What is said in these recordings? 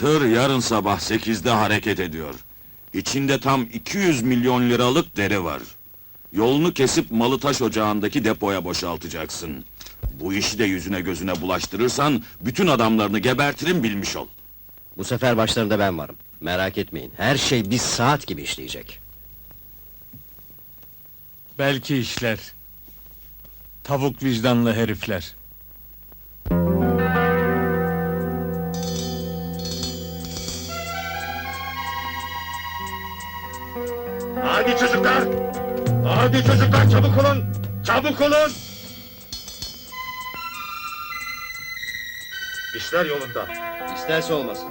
Tır yarın sabah 8'de hareket ediyor. İçinde tam 200 milyon liralık deri var. Yolunu kesip malı taş ocağındaki depoya boşaltacaksın. Bu işi de yüzüne gözüne bulaştırırsan bütün adamlarını gebertirim bilmiş ol. Bu sefer başlarında ben varım. Merak etmeyin. Her şey bir saat gibi işleyecek. Belki işler. Tavuk vicdanlı herifler. Hadi çocuklar! Hadi çocuklar çabuk olun! Çabuk olun! İşler yolunda. İsterse olmasın.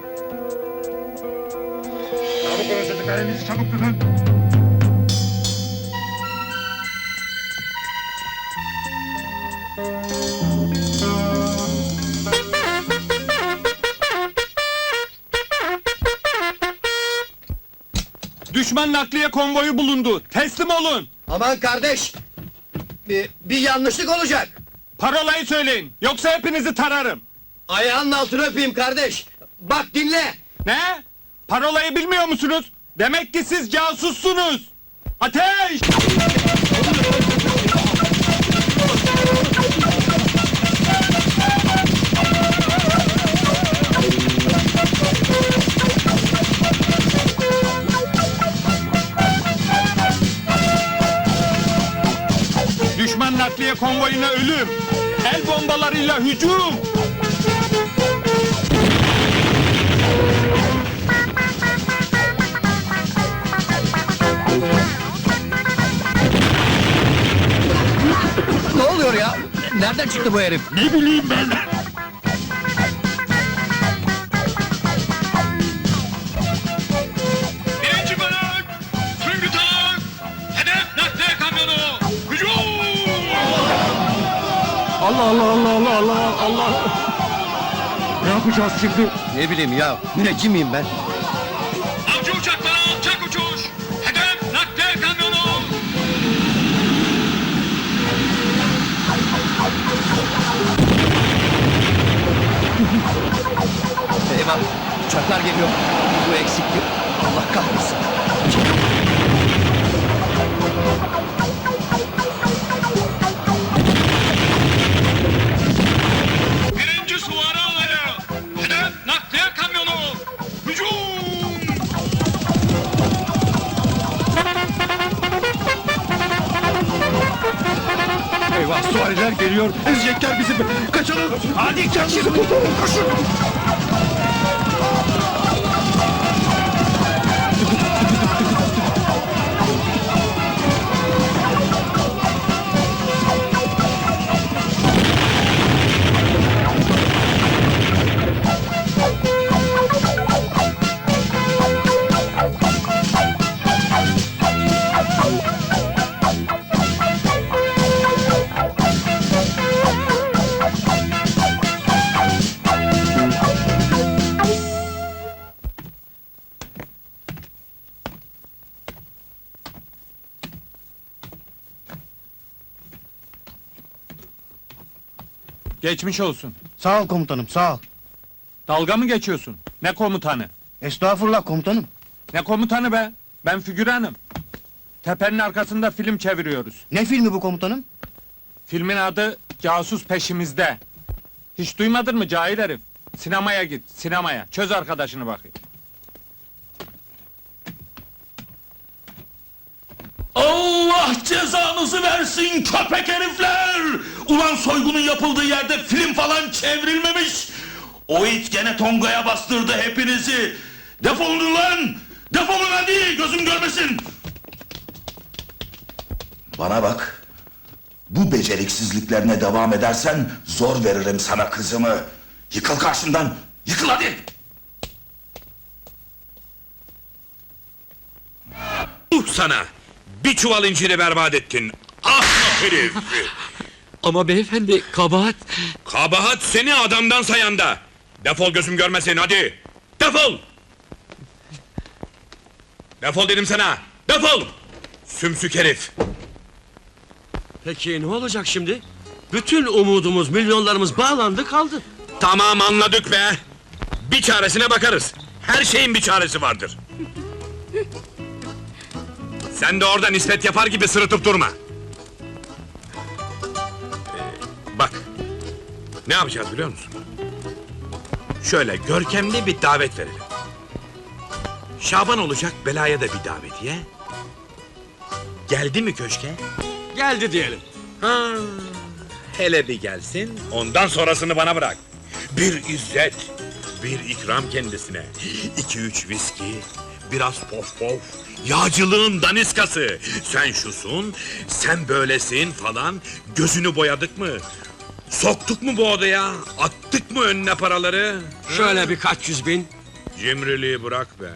Çabuk olun çocuklar elinizi çabuk tutun. Düşman nakliye konvoyu bulundu. Teslim olun. Aman kardeş! Bir, bir yanlışlık olacak. Parolayı söyleyin. Yoksa hepinizi tararım. Ayağının altını öpeyim kardeş. Bak dinle. Ne? Parolayı bilmiyor musunuz? Demek ki siz casussunuz. Ateş! Nakliye konvoyuna ölüm. El bombalarıyla hücum. Ne oluyor ya? Nereden çıktı bu herif? Ne bileyim ben? Allah Allah Allah Allah Allah Allah! Ne yapacağız şimdi? Ne bileyim ya. Müneccim miyim ben? Avcı uçaklara alçak uçuş! Hedef nakliye kamyonu! Eyvah! Uçaklar geliyor. Bu eksikti. Allah kahretsin. Geliyor. Ezecekler bizi. Kaçalım. Hadi kaçın. Koşun. Geçmiş olsun. Sağ ol komutanım, sağ ol. Dalga mı geçiyorsun? Ne komutanı? Estağfurullah komutanım. Ne komutanı be? Ben figüranım. Tepenin arkasında film çeviriyoruz. Ne filmi bu komutanım? Filmin adı Casus Peşimizde. Hiç duymadın mı cahil herif? Sinemaya git, sinemaya. Çöz arkadaşını bakayım. Allah cezanızı versin köpek herifler! Ulan soygunun yapıldığı yerde film falan çevrilmemiş! O it gene Tonga'ya bastırdı hepinizi! Defolun lan! Defolun hadi gözüm görmesin! Bana bak. Bu beceriksizliklerine devam edersen zor veririm sana kızımı. Yıkıl karşımdan. Yıkıl hadi. Uh sana! Bir çuval inciri berbat ettin! Ahmak herif! Ama beyefendi kabahat. Kabahat seni adamdan sayanda! Defol gözüm görmesin hadi! Defol! Defol dedim sana! Defol! Sümsük herif! Peki ne olacak şimdi? Bütün umudumuz, milyonlarımız bağlandı kaldı. Tamam anladık be! Bir çaresine bakarız. Her şeyin bir çaresi vardır. Sen de orada nispet yapar gibi sırıtıp durma. Ee, bak, ne yapacağız biliyor musun? Şöyle görkemli bir davet verelim. Şaban olacak belaya da bir davetiye. Geldi mi köşke? Geldi diyelim. Ha, hele bir gelsin, ondan sonrasını bana bırak. Bir izzet, bir ikram kendisine. İki üç viski, biraz pof pof, yağcılığın daniskası. Sen şusun, sen böylesin falan. Gözünü boyadık mı? Soktuk mu bu odaya? Attık mı önüne paraları? Şöyle birkaç yüz bin. Cimriliği bırak be.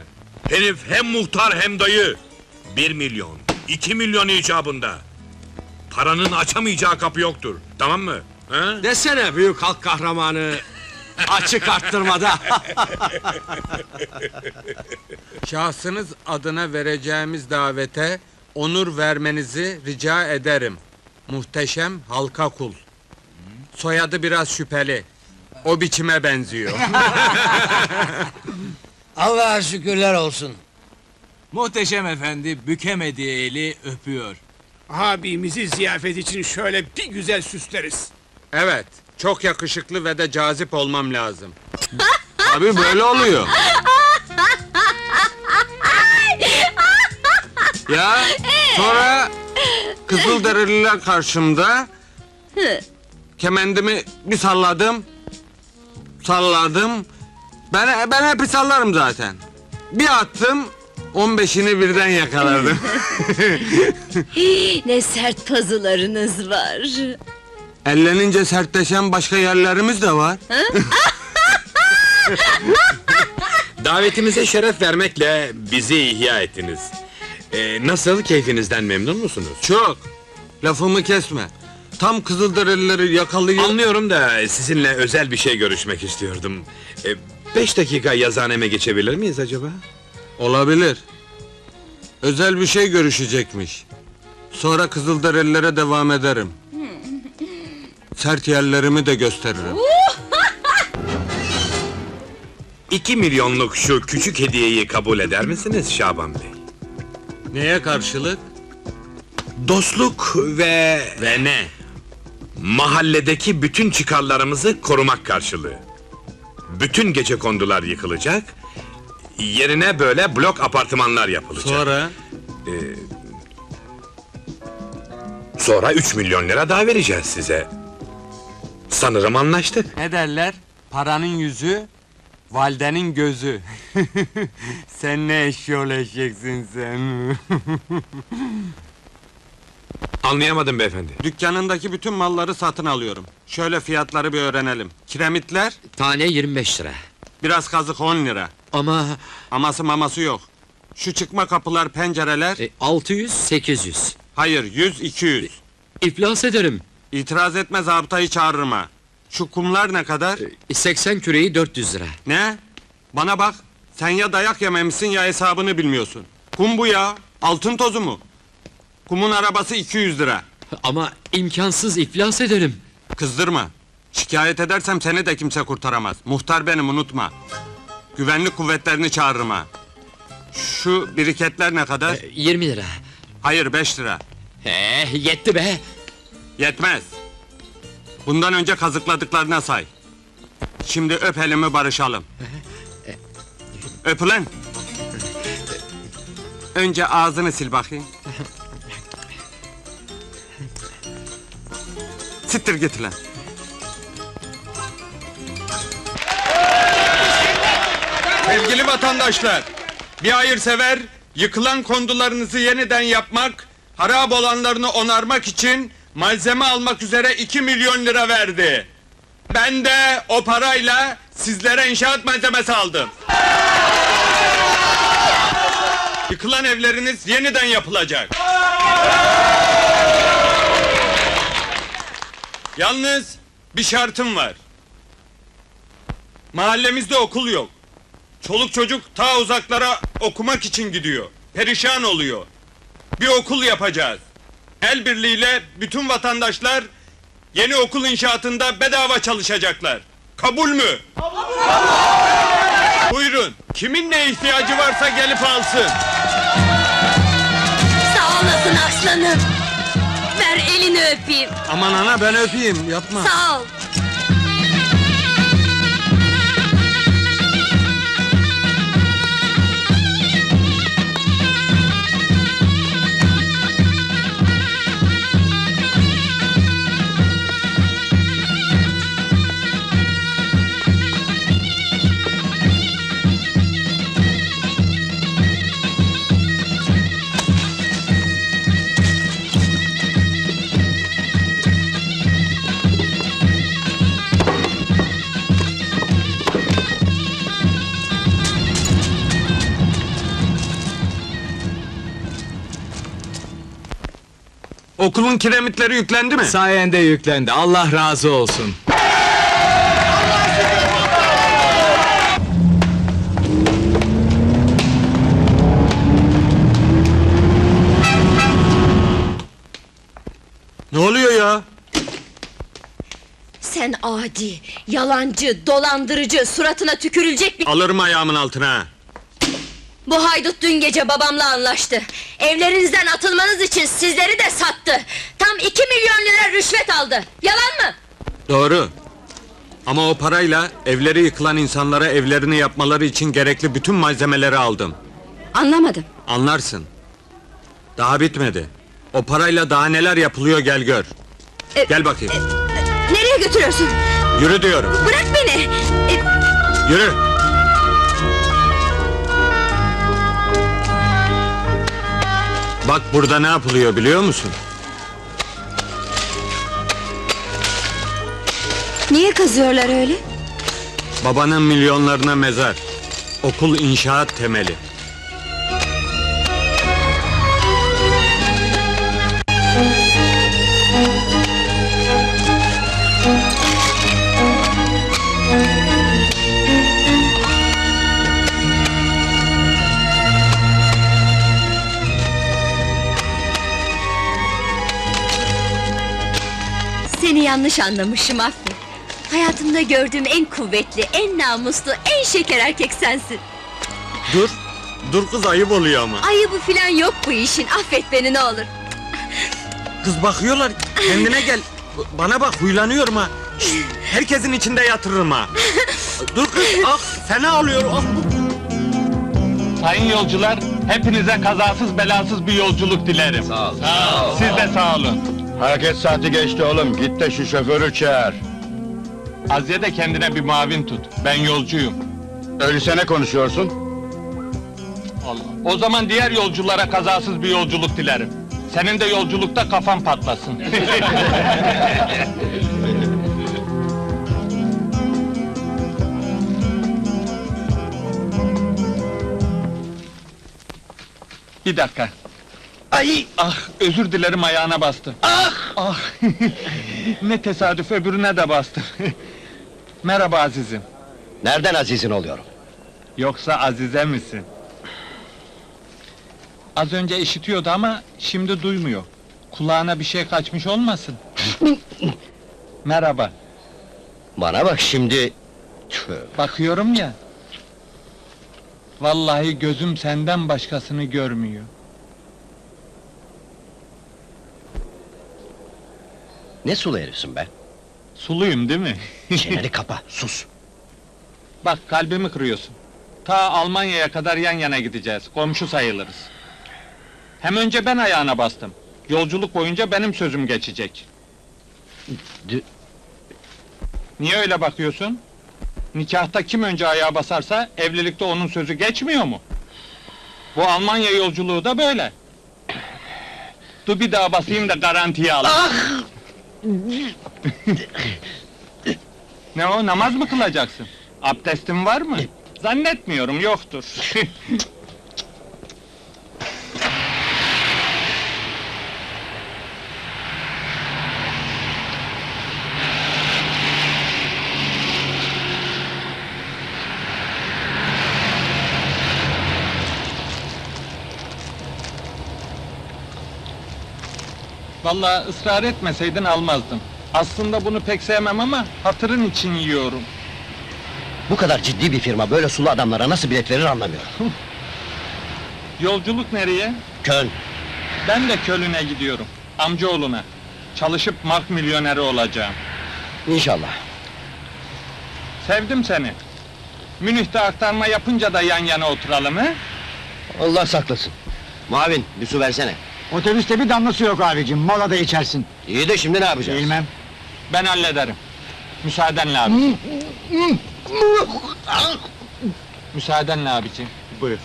Herif hem muhtar hem dayı. Bir milyon, iki milyon icabında. Paranın açamayacağı kapı yoktur. Tamam mı? Ha? Desene büyük halk kahramanı. Açık arttırmada. Şahsınız adına vereceğimiz davete onur vermenizi rica ederim. Muhteşem halka kul. Soyadı biraz şüpheli. O biçime benziyor. Allah'a şükürler olsun. Muhteşem efendi bükemediği eli öpüyor. Abimizi ziyafet için şöyle bir güzel süsleriz. Evet, çok yakışıklı ve de cazip olmam lazım. Tabii böyle oluyor. ya sonra Kızılderililer karşımda kemendimi bir salladım. Salladım. Ben ben hep sallarım zaten. Bir attım 15'ini birden yakaladım. Ne sert pazılarınız var. Ellenince sertleşen başka yerlerimiz de var. Davetimize şeref vermekle bizi ihya ettiniz. Ee, nasıl, keyfinizden memnun musunuz? Çok. Lafımı kesme. Tam Kızılderilileri yakalıyor. Anlıyorum da sizinle özel bir şey görüşmek istiyordum. Ee, beş dakika yazaneme geçebilir miyiz acaba? Olabilir. Özel bir şey görüşecekmiş. Sonra Kızılderililere devam ederim. Sert yerlerimi de gösteririm. İki milyonluk şu küçük hediyeyi kabul eder misiniz Şaban Bey? Neye karşılık? Dostluk ve... Ve ne? Mahalledeki bütün çıkarlarımızı korumak karşılığı. Bütün gece kondular yıkılacak, yerine böyle blok apartmanlar yapılacak. Sonra? Sonra 3 milyon lira daha vereceğiz size. Sanırım anlaştık. Ne derler? Paranın yüzü, valdenin gözü. sen ne eşyol eşeksin sen. Anlayamadım beyefendi. Dükkanındaki bütün malları satın alıyorum. Şöyle fiyatları bir öğrenelim. Kiremitler, Tane 25 lira. biraz kazık 10 lira. Ama Aması maması yok. Şu çıkma kapılar, pencereler, e, 600 800. hayır 100 200. İflas ederim. İtiraz etme zabıtayı çağırırım ha. Şu kumlar ne kadar? E, 80 küreği 400 lira. Ne? Bana bak, sen ya dayak yememişsin ya hesabını bilmiyorsun. Kum bu ya, altın tozu mu? Kumun arabası 200 lira. Ama imkansız iflas ederim. Kızdırma. Şikayet edersem seni de kimse kurtaramaz. Muhtar benim unutma. Güvenlik kuvvetlerini çağırırım ha. Şu biriketler ne kadar? E, 20 lira. Hayır 5 lira. Eh yetti be. Yetmez. Bundan önce kazıkladıklarına say. Şimdi öp elimi barışalım. Öp ulan. Önce ağzını sil bakayım. Sittir git lan. Sevgili vatandaşlar, bir hayırsever yıkılan kondularınızı yeniden yapmak, harap olanlarını onarmak için malzeme almak üzere 2 milyon lira verdi. Ben de o parayla sizlere inşaat malzemesi aldım. Yıkılan evleriniz yeniden yapılacak. Yalnız bir şartım var. Mahallemizde okul yok. Çoluk çocuk ta uzaklara okumak için gidiyor. Perişan oluyor. Bir okul yapacağız. El birliğiyle bütün vatandaşlar yeni okul inşaatında bedava çalışacaklar. Kabul mü? Kimin ne ihtiyacı varsa gelip alsın. Sağ olasın aslanım. Ver elini öpeyim. Aman ana ben öpeyim yapma. Sağ ol. Okulun kiremitleri yüklendi mi? Sayende yüklendi. Allah razı olsun. Ne oluyor ya? Sen adi, yalancı, dolandırıcı, suratına tükürülecek bir... Alırım ayağımın altına. Bu haydut dün gece babamla anlaştı. Evlerinizden atılmanız için sizleri de sattı. Tam iki milyon lira rüşvet aldı. Yalan mı? Doğru. Ama o parayla evleri yıkılan insanlara evlerini yapmaları için gerekli bütün malzemeleri aldım. Anlamadım. Anlarsın. Daha bitmedi. O parayla daha neler yapılıyor gel gör. E, Gel bakayım. Nereye götürüyorsun? Yürü diyorum. Bırak beni! E, Yürü. Bak burada ne yapılıyor biliyor musun? niye kazıyorlar öyle? Babanın milyonlarına mezar. Okul inşaat temeli. Yanlış anlamışım affet. Hayatımda gördüğüm en kuvvetli, en namuslu, en şeker erkek sensin. Dur. Dur kız ayıp oluyor ama. Ayıbı filan yok bu işin, affet beni ne olur. Kız bakıyorlar. Kendine gel. Bana bak huylanıyorum ha. Herkesin içinde yatırırım ha. Dur kız. Ah fena oluyor. Ah. Sayın yolcular, hepinize kazasız belasız bir yolculuk dilerim. Sağ ol. Siz de sağ olun. Hareket saati geçti oğlum. Git de şu şoförü çağır. Aziye de kendine bir mavin tut. Ben yolcuyum. Öyleyse ne konuşuyorsun? Allah. O zaman diğer yolculara kazasız bir yolculuk dilerim. Senin de yolculukta kafan patlasın. bir dakika. Ay! Ah, özür dilerim ayağına bastı. Ah! Ah! ne tesadüf öbürüne de bastı. Merhaba Aziz'im. Nereden azizin oluyorum? Yoksa Azize misin? Az önce işitiyordu ama şimdi duymuyor. Kulağına bir şey kaçmış olmasın? Merhaba. Bana bak şimdi... Tüh. Bakıyorum ya. Vallahi gözüm senden başkasını görmüyor. Ne sulu herifsin be? Suluyum değil mi? Çeneni kapa, sus! Bak kalbimi kırıyorsun. Ta Almanya'ya kadar yan yana gideceğiz. Komşu sayılırız. Hem önce ben ayağına bastım. Yolculuk boyunca benim sözüm geçecek. D- Niye öyle bakıyorsun? Nikahta kim önce ayağa basarsa evlilikte onun sözü geçmiyor mu? Bu Almanya yolculuğu da böyle. Dur bir daha basayım da garantiye al. Ne o namaz mı kılacaksın? Abdestin var mı? Zannetmiyorum yoktur. Vallahi ısrar etmeseydin almazdım. Aslında bunu pek sevmem ama hatırın için yiyorum. Bu kadar ciddi bir firma böyle sulu adamlara nasıl bilet verir anlamıyorum. Yolculuk nereye? Köln. Ben de Kölün'e gidiyorum. Amcaoğluna. Çalışıp mark milyoneri olacağım. İnşallah. Sevdim seni. Münih'te aktarma yapınca da yan yana oturalım he? Allah saklasın. Muavin bir su versene. Otobüste bir damlası yok abicim. Molada içersin. İyi de şimdi ne yapacağız? Bilmem. Ben hallederim. Müsaadenle abi. Müsaadenle abiciğim. Buyur.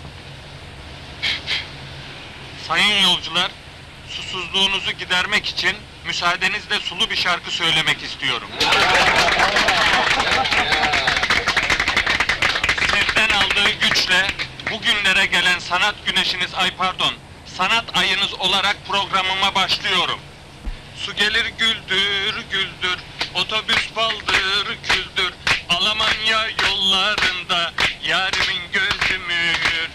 Sayın yolcular, susuzluğunuzu gidermek için müsaadenizle sulu bir şarkı söylemek istiyorum. Sizden aldığı güçle bugünlere gelen sanat güneşiniz ay pardon, sanat ayınız olarak programıma başlıyorum. Su gelir güldür güldür, otobüs baldır küldür, Almanya yollarında yarimin gözü mühür.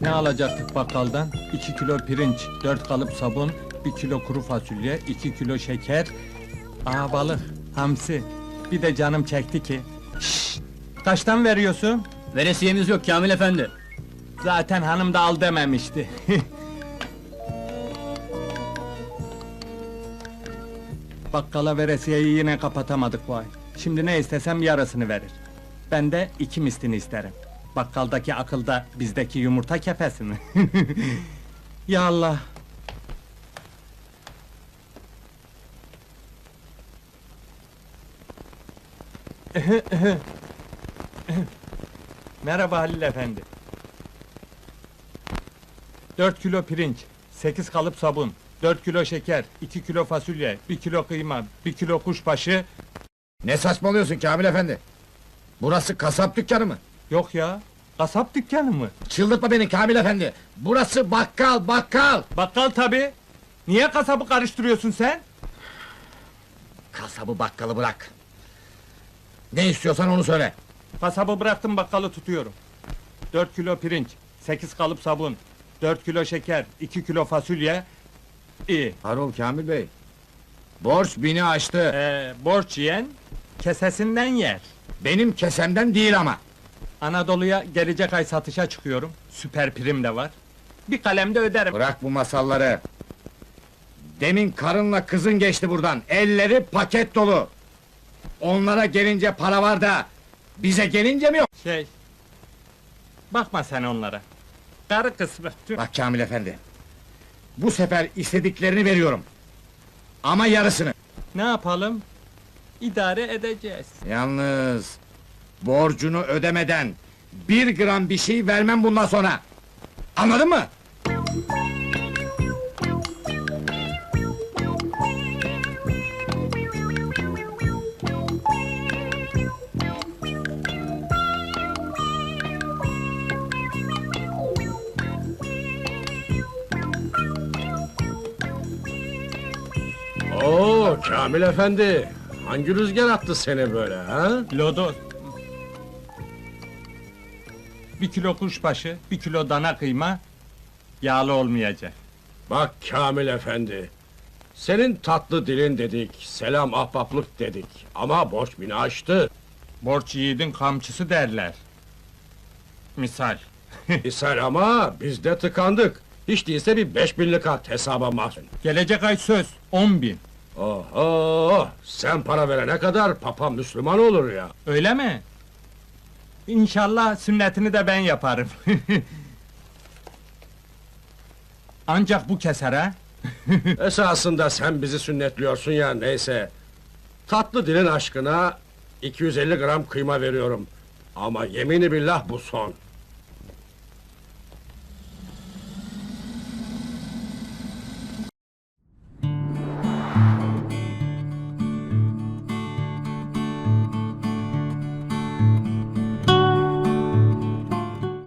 Ne alacaktık bakkaldan? 2 kilo pirinç, 4 kalıp sabun, 1 kilo kuru fasulye, 2 kilo şeker, aa balık, hamsi. Bir de canım çekti ki. Şşş! Kaçtan veriyorsun? Veresiyemiz yok Kamil efendi. Zaten hanım da al dememişti. Bakkala veresiyeyi yine kapatamadık vay. Şimdi ne istesem yarısını verir. Ben de iki mislini isterim. Bakkaldaki akılda bizdeki yumurta kefesi ya Allah! Merhaba Halil efendi. 4 kilo pirinç, 8 kalıp sabun, 4 kilo şeker, 2 kilo fasulye, 1 kilo kıyma, 1 kilo kuşbaşı... Ne saçmalıyorsun Kamil efendi? Burası kasap dükkanı mı? Yok ya, kasap dükkanı mı? Çıldırtma beni Kamil efendi. Burası bakkal, bakkal. Bakkal tabi. Niye kasabı karıştırıyorsun sen? Kasabı bakkalı bırak. Ne istiyorsan onu söyle. Kasabı bıraktım bakkalı tutuyorum. 4 kilo pirinç, 8 kalıp sabun, 4 kilo şeker, 2 kilo fasulye... İyi. Harol Kamil Bey. Borç bini aştı. Ee, borç yiyen, kesesinden yer. Benim kesemden değil ama. Anadolu'ya gelecek ay satışa çıkıyorum. Süper prim de var. Bir kalemde öderim. Bırak bu masalları. Demin karınla kızın geçti buradan. Elleri paket dolu. Onlara gelince para var da bize gelince mi yok? Şey... Bakma sen onlara. Karı kısmı. Tüh. Bak Kamil efendi. Bu sefer istediklerini veriyorum. Ama yarısını. Ne yapalım? İdare edeceğiz. Yalnız borcunu ödemeden bir gram bir şey vermem bundan sonra. Anladın mı? Kamil efendi. Hangi rüzgar attı seni böyle ha? Lodos. Bir kilo kuşbaşı, bir kilo dana kıyma... ...yağlı olmayacak. Bak Kamil efendi. Senin tatlı dilin dedik, selam ahbaplık dedik. Ama borç bini aştı. Borç yiğidin kamçısı derler. Misal. İshal ama biz de tıkandık. Hiç değilse bir beş binlik at hesaba mahzun. Gelecek ay söz, on bin. Oho! Sen para verene kadar papa Müslüman olur ya. Öyle mi? İnşallah sünnetini de ben yaparım. Ancak bu keser ha? Esasında sen bizi sünnetliyorsun ya neyse. Tatlı dilin aşkına 250 gram kıyma veriyorum. Ama yemini billah bu son.